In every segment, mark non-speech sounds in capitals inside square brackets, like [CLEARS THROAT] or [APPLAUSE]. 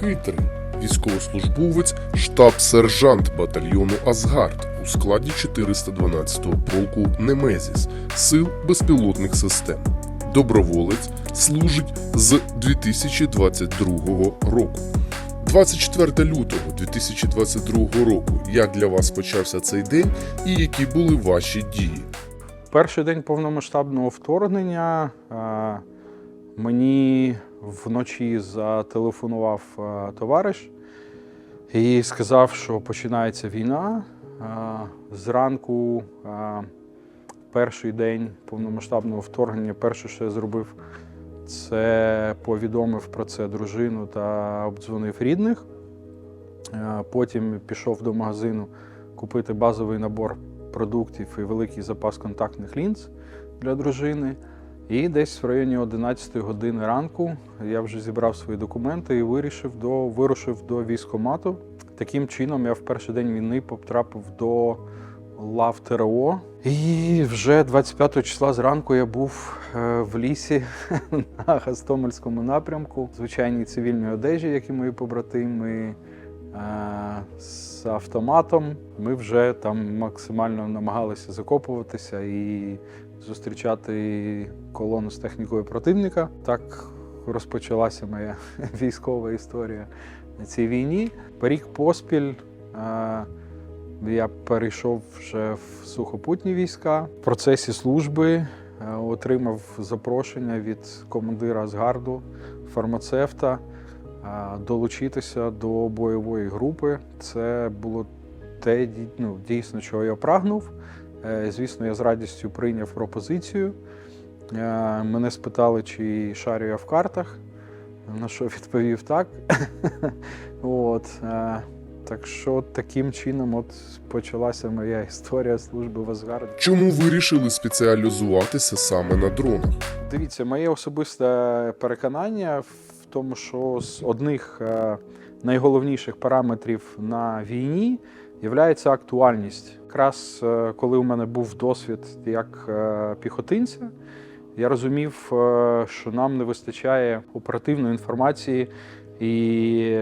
Хитрий військовослужбовець, штаб-сержант батальйону Асгард у складі 412-го полку Немезіс Сил безпілотних систем. Доброволець служить з 2022 року. 24 лютого 2022 року. Як для вас почався цей день і які були ваші дії? Перший день повномасштабного вторгнення е, мені вночі зателефонував е, товариш і сказав, що починається війна. Е, Зранку, е, перший день повномасштабного вторгнення, перше, що я зробив, це повідомив про це дружину та обдзвонив рідних. Потім пішов до магазину купити базовий набор продуктів і великий запас контактних лінз для дружини. І десь в районі 11 години ранку я вже зібрав свої документи і вирішив до, вирушив до військкомату. Таким чином я в перший день війни потрапив до лав ТРО. І вже 25 числа зранку я був е, в лісі [LAUGHS] на Гастомельському напрямку, звичайній цивільній одежі, як і мої побратими е, з автоматом. Ми вже там максимально намагалися закопуватися і зустрічати колону з технікою противника. Так розпочалася моя [LAUGHS] військова історія на цій війні. Рік поспіль е, я перейшов вже в сухопутні війська. В процесі служби е, отримав запрошення від командира Асгарду, фармацевта е, долучитися до бойової групи. Це було те, ну, дійсно, чого я прагнув. Е, Звісно, я з радістю прийняв пропозицію. Е, Мене спитали, чи шарю я в картах, на що відповів так. [LAUGHS] От, е, так що таким чином от почалася моя історія служби в Асгарді. Чому вирішили спеціалізуватися саме на дронах? Дивіться, моє особисте переконання в тому, що з одних найголовніших параметрів на війні є актуальність. Якраз е, коли у мене був досвід як е, піхотинця, я розумів, е, що нам не вистачає оперативної інформації і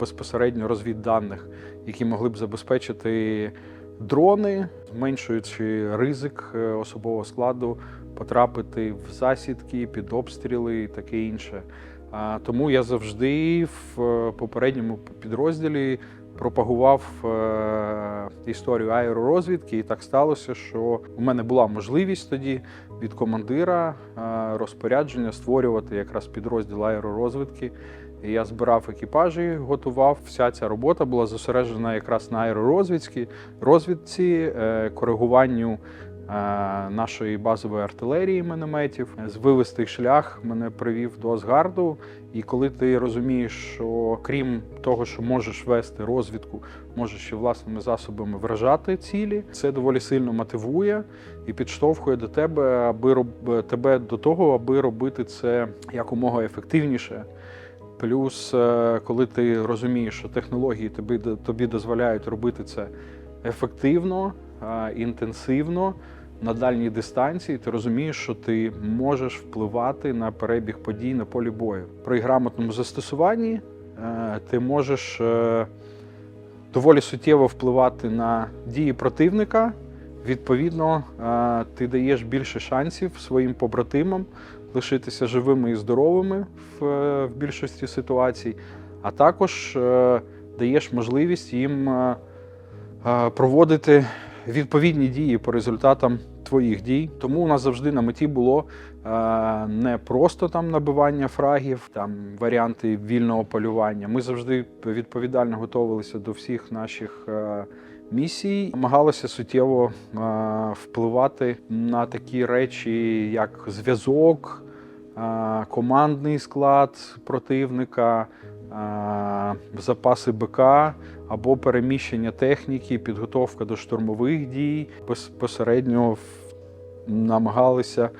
безпосередньо розвідданих, які могли б забезпечити дрони, зменшуючи ризик особового складу потрапити в засідки, під обстріли і таке інше. Тому я завжди в попередньому підрозділі пропагував е, історію аеророзвідки, і так сталося, що у мене була можливість тоді від командира е, розпорядження створювати якраз підрозділ аеророзвідки. І я збирав екіпажі, готував. Вся ця робота була зосереджена якраз на аеророзвідці, розвідці, е, коригуванню нашої базової артилерії мінометів. З вивести шлях мене привів до Асгарду. І коли ти розумієш, що крім того, що можеш вести розвідку, можеш ще власними засобами вражати цілі, це доволі сильно мотивує і підштовхує до тебе, аби роб... тебе до того, аби робити це якомога ефективніше. Плюс, е, коли ти розумієш, що технології тобі, тобі дозволяють робити це ефективно, е, інтенсивно на дальній дистанції, ти розумієш, що ти можеш впливати на перебіг подій на полі бою. При грамотному застосуванні е, ти можеш е, доволі суттєво впливати на дії противника. Відповідно, е, ти даєш більше шансів своїм побратимам лишитися живими і здоровими в, більшості ситуацій, а також даєш можливість їм проводити відповідні дії по результатам твоїх дій. Тому у нас завжди на меті було е, не просто там набивання фрагів, там варіанти вільного полювання. Ми завжди відповідально готувалися до всіх наших. е, Місій намагалися суттєво е, впливати на такі речі, як зв'язок, командний склад противника, запаси БК або переміщення техніки, підготовка до штурмових дій. Безпосередньо намагалися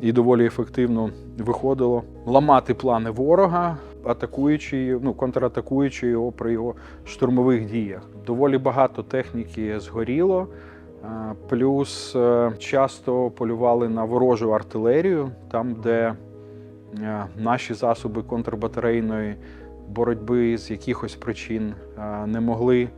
і доволі ефективно виходило ламати плани ворога, атакуючи, ну, контратакуючи його при його штурмових діях. Доволі багато техніки згоріло. е, Плюс е, часто полювали на ворожу артилерію, там, де е, наші засоби контрбатарейної боротьби з якихось причин не могли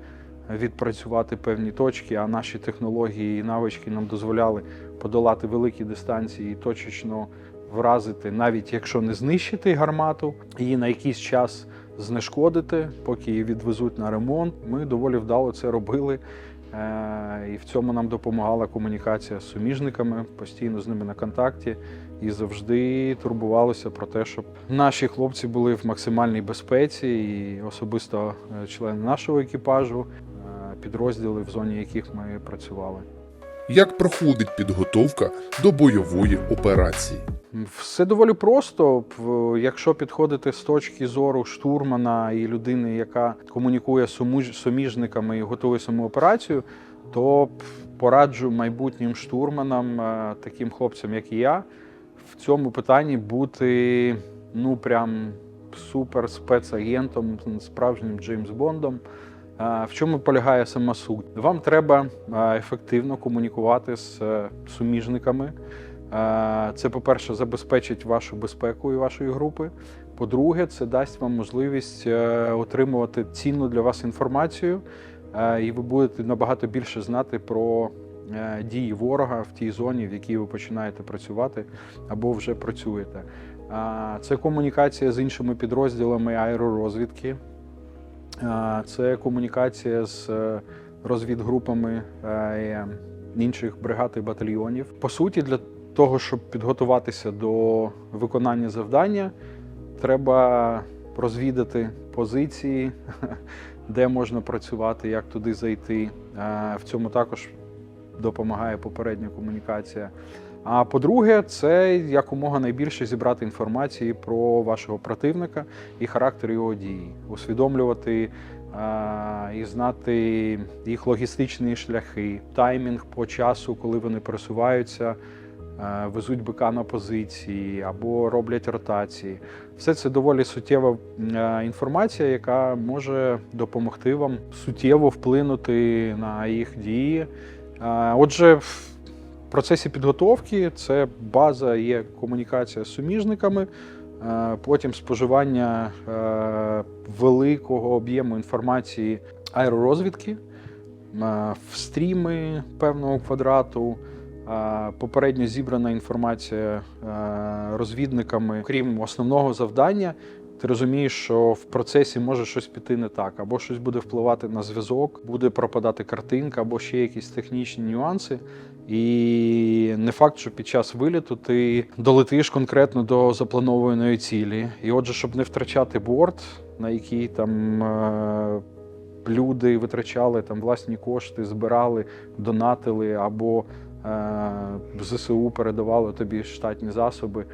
відпрацювати певні точки, а наші технології і навички нам дозволяли подолати великі дистанції і точечно вразити, навіть якщо не знищити гармату, її на якийсь час знешкодити, поки її відвезуть на ремонт. Ми доволі вдало це робили. Е, І в цьому нам допомагала комунікація з суміжниками, постійно з ними на контакті і завжди турбувалися про те, щоб наші хлопці були в максимальній безпеці, і особисто е, члени нашого екіпажу, підрозділи, в зоні яких ми працювали. Як проходить підготовка до бойової операції? Все доволі просто. Якщо підходити з точки зору штурмана і людини, яка комунікує з суміжниками і готує саму операцію, то пораджу майбутнім штурманам, е, таким хлопцям, як і я, в цьому питанні бути ну прям супер спецагентом, справжнім Джеймс Бондом. В чому полягає сама суть? Вам треба ефективно комунікувати з е, суміжниками. Це, по-перше, забезпечить вашу безпеку і вашої групи. По-друге, це дасть вам можливість е, отримувати цінну для вас інформацію, е, і ви будете набагато більше знати про дії ворога в тій зоні, в якій ви починаєте працювати або вже працюєте. Це комунікація з іншими підрозділами аеророзвідки. Це комунікація з е, розвідгрупами е, інших бригад і батальйонів. По суті, для того, щоб підготуватися до виконання завдання, треба розвідати позиції, [LAUGHS] де можна працювати, як туди зайти. Е, В цьому також допомагає попередня комунікація. А по-друге, це якомога найбільше зібрати інформації про вашого противника і характер його дії, усвідомлювати а, і знати їх логістичні шляхи, таймінг по часу, коли вони пересуваються, а, везуть бика на позиції або роблять ротації. Все це доволі суттєва е, інформація, яка може допомогти вам суттєво вплинути на їх дії. Е, Отже, процесі підготовки це база є комунікація з суміжниками, е, потім споживання е, великого об'єму інформації аеророзвідки, е, стріми певного квадрату. Попередньо зібрана інформація розвідниками, крім основного завдання, ти розумієш, що в процесі може щось піти не так, або щось буде впливати на зв'язок, буде пропадати картинка, або ще якісь технічні нюанси. І не факт, що під час виліту ти долетиш конкретно до запланованої цілі. І отже, щоб не втрачати борт, на який там е, люди витрачали там власні кошти, збирали, донатили або е, ЗСУ передавали тобі штатні засоби.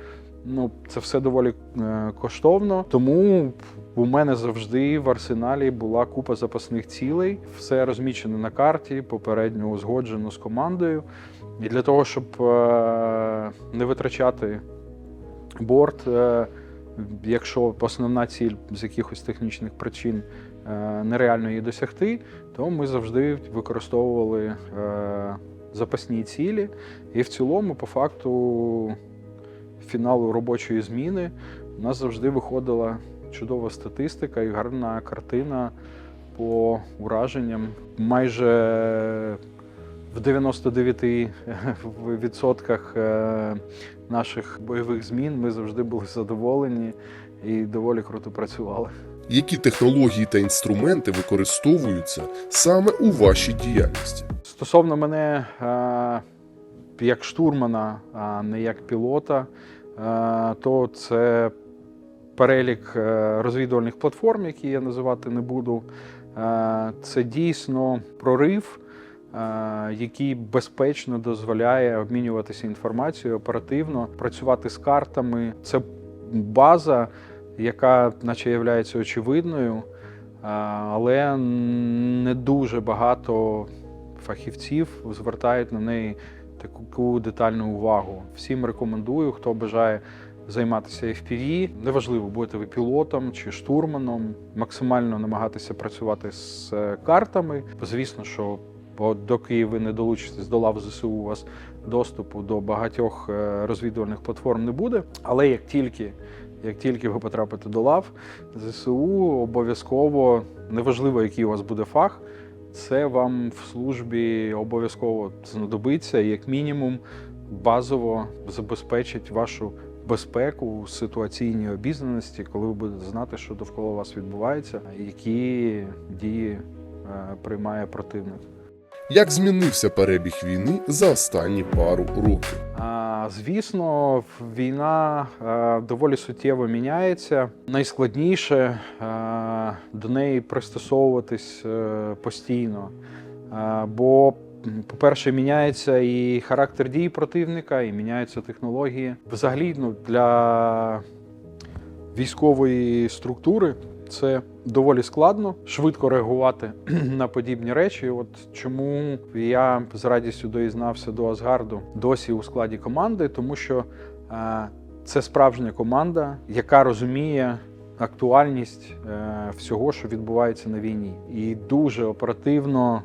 Ну, це все доволі е, коштовно. Тому у мене завжди в арсеналі була купа запасних цілей. Все розмічено на карті, попередньо узгоджено з командою. І для того, щоб е, не витрачати борт, е, якщо основна ціль з якихось технічних причин нереально її досягти, то ми завжди використовували запасні цілі. І в цілому, по факту, фіналу робочої зміни у нас завжди виходила чудова статистика і гарна картина по ураженням. Майже в 99% е, наших бойових змін ми завжди були задоволені і доволі круто працювали. Які технології та інструменти використовуються саме у вашій діяльності? Стосовно мене е, як штурмана, а не як пілота, то це перелік е, розвідувальних платформ, які я називати не буду. Е, Це дійсно прорив, е, який безпечно дозволяє обмінюватися інформацією оперативно, працювати з картами. Це база, яка, наче є очевидною, е, але не дуже багато фахівців звертають на неї таку детальну увагу. Всім рекомендую, хто бажає займатися FPV, неважливо, будете ви пілотом чи штурманом, максимально намагатися працювати з е, картами. Звісно, що бо доки ви не долучитесь до лав ЗСУ, у вас доступу до багатьох е, розвідувальних платформ не буде. Але як тільки Як тільки ви потрапите до лав ЗСУ, обов'язково, неважливо, який у вас буде фах, це вам в службі обов'язково знадобиться, і як мінімум, базово забезпечить вашу безпеку, ситуаційній обізнаності, коли ви будете знати, що довкола вас відбувається, які дії е, приймає противник. Як змінився перебіг війни за останні пару років? Звісно, війна е, доволі суттєво міняється. Найскладніше е, до неї пристосовуватись е, постійно. Бо, по-перше, міняється і характер дій противника, і міняються технології. Взагалі, ну, для військової структури це доволі складно швидко реагувати [CLEARS THROAT] на подібні речі. От чому я з радістю доєднався до Асгарду досі у складі команди, тому що е, це справжня команда, яка розуміє актуальність е, всього, що відбувається на війні, і дуже оперативно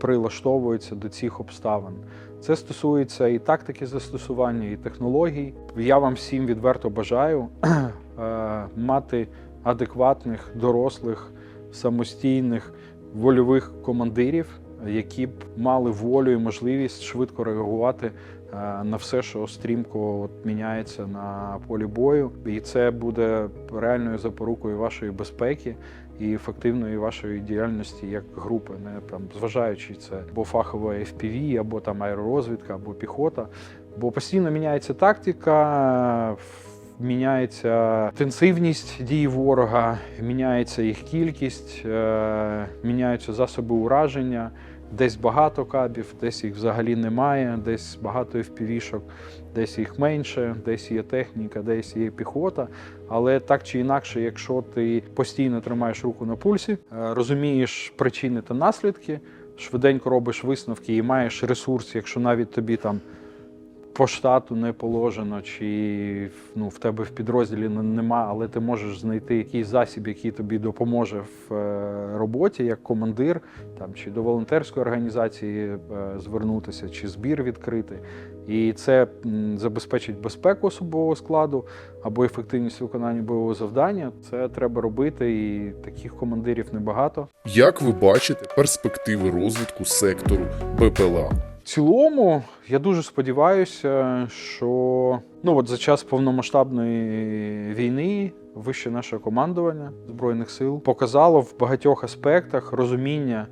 прилаштовується до цих обставин. Це стосується і тактики застосування, і технологій. Я вам всім відверто бажаю [CLEARS THROAT] е, мати адекватних, дорослих, самостійних, вольових командирів, які б мали волю і можливість швидко реагувати е, на все, що стрімко от міняється на полі бою. І це буде реальною запорукою вашої безпеки і ефективної вашої діяльності як групи, не там зважаючи це або фахова FPV, або там аеророзвідка, або піхота. Бо постійно міняється тактика, міняється інтенсивність дій ворога, міняється їх кількість, е, міняються засоби ураження. Десь багато кабів, десь їх взагалі немає, десь багато FPV-шок, десь їх менше, десь є техніка, десь є піхота. Але так чи інакше, якщо ти постійно тримаєш руку на пульсі, е, розумієш причини та наслідки, швиденько робиш висновки і маєш ресурс, якщо навіть тобі там по штату не положено, чи ну, в тебе в підрозділі нема, але ти можеш знайти якийсь засіб, який тобі допоможе в е, роботі як командир, там, чи до волонтерської організації е, звернутися, чи збір відкрити. І це забезпечить безпеку особового складу або ефективність виконання бойового завдання. Це треба робити, і таких командирів небагато. Як ви бачите перспективи розвитку сектору БПЛА? Цілому, я дуже сподіваюся, що ну от за час повномасштабної війни вище наше командування Збройних сил показало в багатьох аспектах розуміння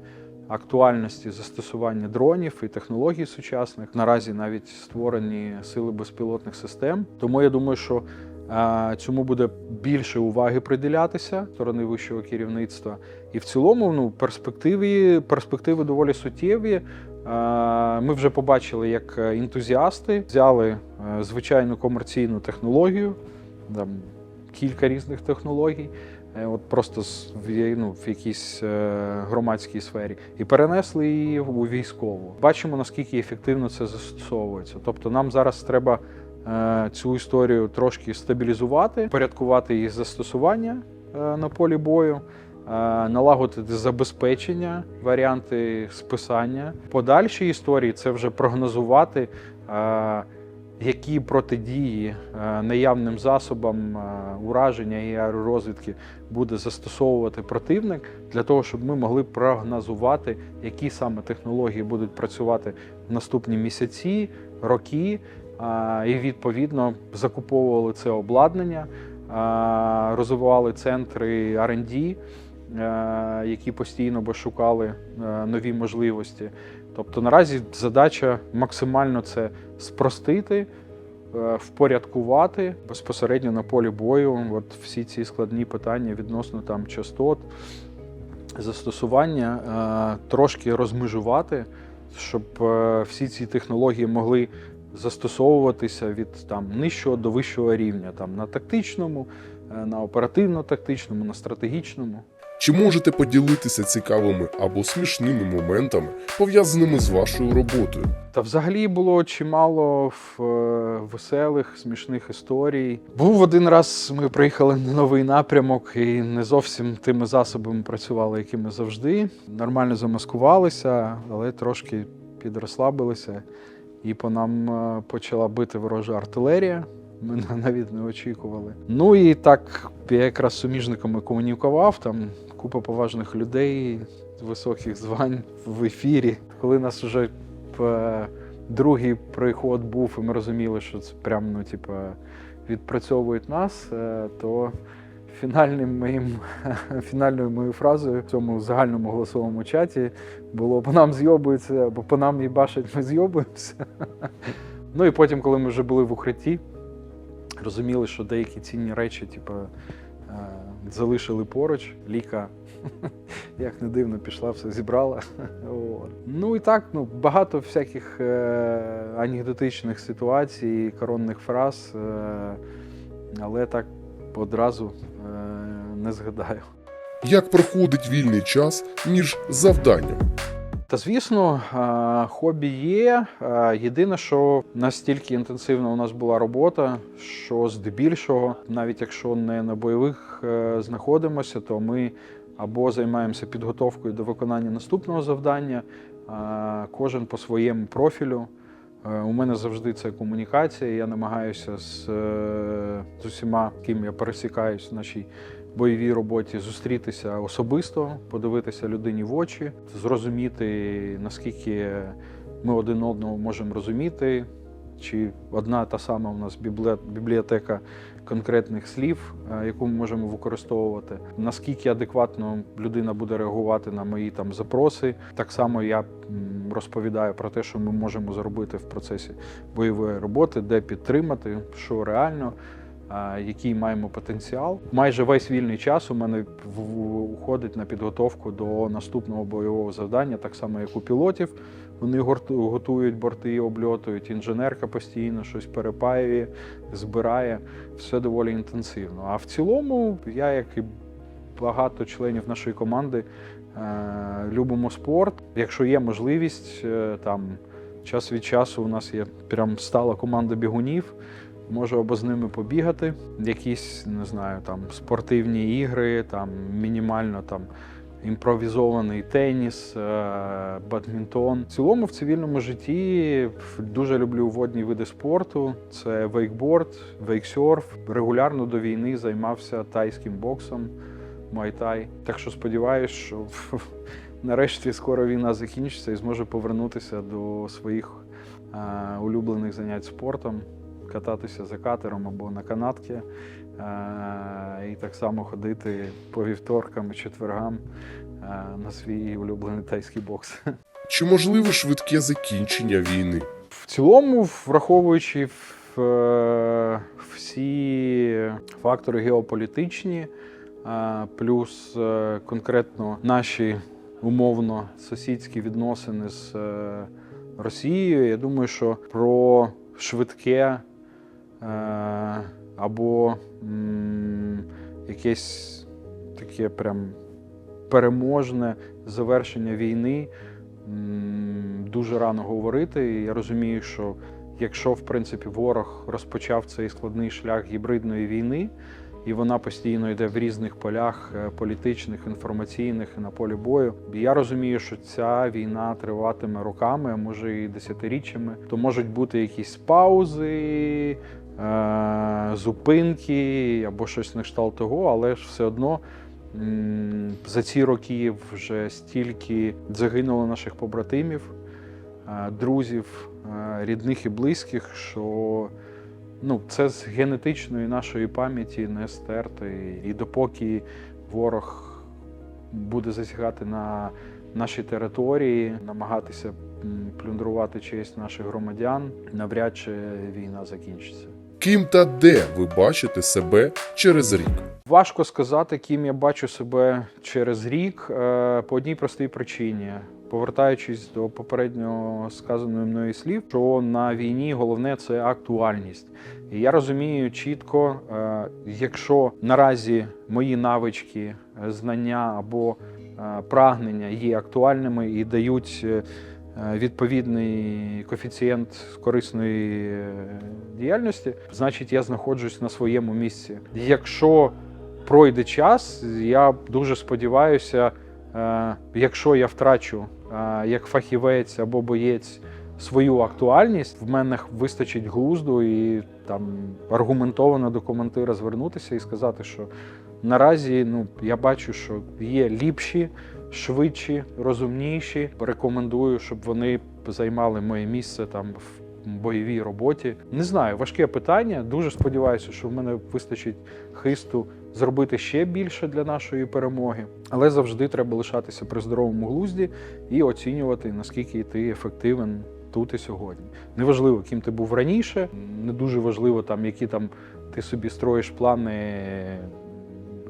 актуальності застосування дронів і технологій сучасних. Наразі навіть створені сили безпілотних систем. Тому я думаю, що е, цьому буде більше уваги приділятися сторони вищого керівництва. І в цілому, ну, перспективи, перспективи доволі суттєві. Е, Ми вже побачили, як е, ентузіасти взяли е, звичайну комерційну технологію, там кілька різних технологій, от просто в, ну, в якійсь громадській сфері, і перенесли її у військову. Бачимо, наскільки ефективно це застосовується. Тобто, нам зараз треба цю історію трошки стабілізувати, порядкувати її застосування на полі бою. Е, Налагодити забезпечення, варіанти списання. Подальші історії це вже прогнозувати, е, які протидії е, наявним засобам ураження і аеророзвідки буде застосовувати противник для того, щоб ми могли прогнозувати, які саме технології будуть працювати в наступні місяці, роки, і відповідно закуповували це обладнання, розвивали центри R&D, які постійно би шукали е, нові можливості. Тобто наразі задача максимально це спростити, е, впорядкувати безпосередньо на полі бою. От всі ці складні питання відносно там частот, застосування е, трошки розмежувати, щоб е, всі ці технології могли застосовуватися від там нижчого до вищого рівня, там на тактичному, е, на оперативно-тактичному, на стратегічному. Чи можете поділитися цікавими або смішними моментами, пов'язаними з вашою роботою? Та взагалі було чимало в, е, веселих, смішних історій. Був один раз, ми приїхали на новий напрямок і не зовсім тими засобами працювали, якими завжди. Нормально замаскувалися, але трошки підрозслабилися. І по нам е, почала бити ворожа артилерія. Ми навіть не очікували. Ну і так я якраз суміжниками комунікував. Там купа поважних людей високих звань в ефірі. Коли нас вже е, другий приход був, і ми розуміли, що це прям ну, типа, відпрацьовують нас, е, то фінальним моїм [LAUGHS] фінальною моєю фразою в цьому загальному голосовому чаті було по нам зйобуються, або по нам їбашать, ми зйобуємося. [LAUGHS] Ну і потім, коли ми вже були в укритті, розуміли, що деякі цінні речі, типу, залишили поруч. Ліка, [LAUGHS] як не дивно, пішла, все зібрала. [LAUGHS] От. Ну і так, ну, багато всяких е, анекдотичних ситуацій, коронних фраз, е, але так одразу е, не згадаю. Як проходить вільний час між завданням? Та звісно, хобі є. Єдине, що настільки інтенсивна у нас була робота, що здебільшого, навіть якщо не на бойових е, знаходимося, то ми або займаємося підготовкою до виконання наступного завдання, кожен по своєму профілю. Е, У мене завжди це комунікація. Я намагаюся з, е, з усіма, ким я пересікаюсь в нашій бойовій роботі, зустрітися особисто, подивитися людині в очі, зрозуміти, наскільки ми один одного можемо розуміти, чи одна та сама у нас бібліотека конкретних слів, е, яку ми можемо використовувати, наскільки адекватно людина буде реагувати на мої там запроси. Так само я розповідаю про те, що ми можемо зробити в процесі бойової роботи, де підтримати, що реально. Який маємо потенціал. Майже весь вільний час у мене уходить на підготовку до наступного бойового завдання, так само як у пілотів. Вони готують борти, обльотують. Інженерка постійно щось перепаює, збирає. Все доволі інтенсивно. А в цілому, я, як і багато членів нашої команди, е, любимо спорт. Якщо є можливість, е, там час від часу у нас є прям стала команда бігунів. Можу або з ними побігати, якісь не знаю, там спортивні ігри, там мінімально там імпровізований теніс, е, бадмінтон. В цілому в цивільному житті дуже люблю водні види спорту. Це вейкборд, вейксерф. Регулярно до війни займався тайським боксом, майтай. Так що сподіваюся, що нарешті скоро війна закінчиться і зможу повернутися до своїх е, улюблених занять спортом, кататися за катером або на канатці. е, І так само ходити по вівторкам і четвергам е, на свій улюблений тайський бокс. Чи можливе швидке закінчення війни? В цілому, враховуючи е, всі фактори геополітичні, плюс конкретно наші умовно сусідські відносини з Росією, я думаю, що про швидке або якесь таке прям переможне завершення війни дуже рано говорити. І я розумію, що якщо в принципі ворог розпочав цей складний шлях гібридної війни, і вона постійно йде в різних полях е, політичних, інформаційних на полі бою. Я розумію, що ця війна триватиме роками, а може і десятиріччями. То можуть бути якісь паузи, е, зупинки або щось на кшталт того, але ж все одно. За ці роки вже стільки загинуло наших побратимів, е, друзів, е, рідних і близьких, що ну, це з генетичної нашої пам'яті не стерти. І допоки ворог буде засягати на наші території, намагатися плюндрувати честь наших громадян, навряд чи війна закінчиться. Ким та де ви бачите себе через рік? Важко сказати, ким я бачу себе через рік е, по одній простій причині. Повертаючись до попередньо сказаної мною слів, що на війні головне це актуальність. І я розумію чітко, е, якщо наразі мої навички, е, знання або прагнення є актуальними і дають відповідний коефіцієнт корисної е, діяльності, значить я знаходжусь на своєму місці. Якщо пройде час, я дуже сподіваюся, е, якщо я втрачу е, як фахівець або боєць свою актуальність, в мене вистачить глузду і там аргументовано до командира звернутися і сказати, що наразі ну, я бачу, що є ліпші, швидші, розумніші. Рекомендую, щоб вони займали моє місце там в бойовій роботі. Не знаю, важке питання. Дуже сподіваюся, що в мене вистачить хисту зробити ще більше для нашої перемоги. Але завжди треба лишатися при здоровому глузді і оцінювати, наскільки ти ефективен тут і сьогодні. Неважливо, ким ти був раніше, не дуже важливо, там, які там ти собі строїш плани,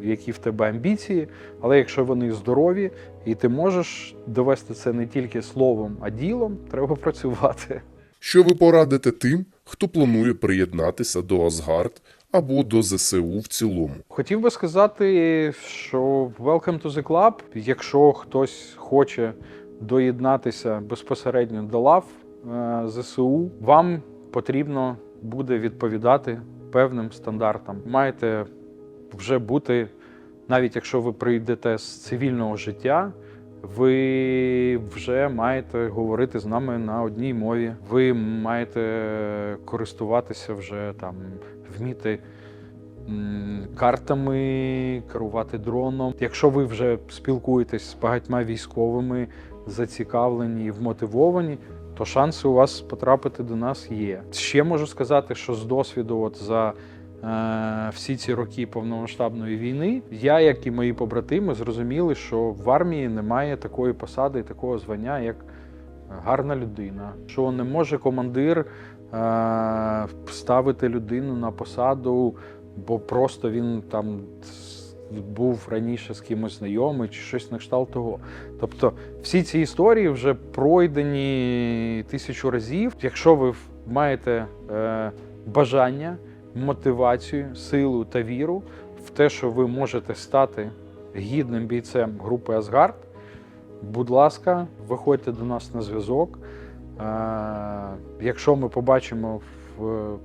які в тебе амбіції, але якщо вони здорові, і ти можеш довести це не тільки словом, а ділом, треба працювати. Що ви порадите тим, хто планує приєднатися до Асгард або до ЗСУ в цілому? Хотів би сказати, що welcome to the club. Якщо хтось хоче доєднатися безпосередньо до лав е, ЗСУ, вам потрібно буде відповідати певним стандартам. Маєте вже бути, навіть якщо ви прийдете з цивільного життя. Ви вже маєте говорити з нами на одній мові. Ви маєте користуватися вже там, вміти картами, керувати дроном. Якщо ви вже спілкуєтесь з багатьма військовими, зацікавлені і вмотивовані, то шанси у вас потрапити до нас є. Ще можу сказати, що з досвіду, от за всі ці роки повномасштабної війни, я, як і мої побратими, зрозуміли, що в армії немає такої посади і такого звання, як гарна людина. Що не може командир е, ставити людину на посаду, бо просто він там був раніше з кимось знайомий чи щось на кшталт того. Тобто всі ці історії вже пройдені тисячу разів. Якщо ви маєте е, бажання, мотивацію, силу та віру в те, що ви можете стати гідним бійцем групи Асгард, будь ласка, виходьте до нас на зв'язок. Е, Якщо ми побачимо,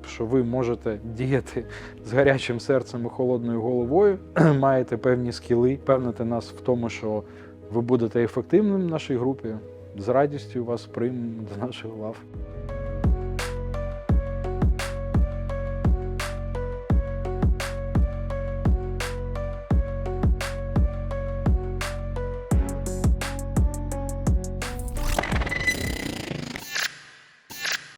що ви можете діяти з гарячим серцем і холодною головою, [CLEARS THROAT] маєте певні скіли, певните нас в тому, що ви будете ефективним в нашій групі, з радістю вас приймемо до наших лав.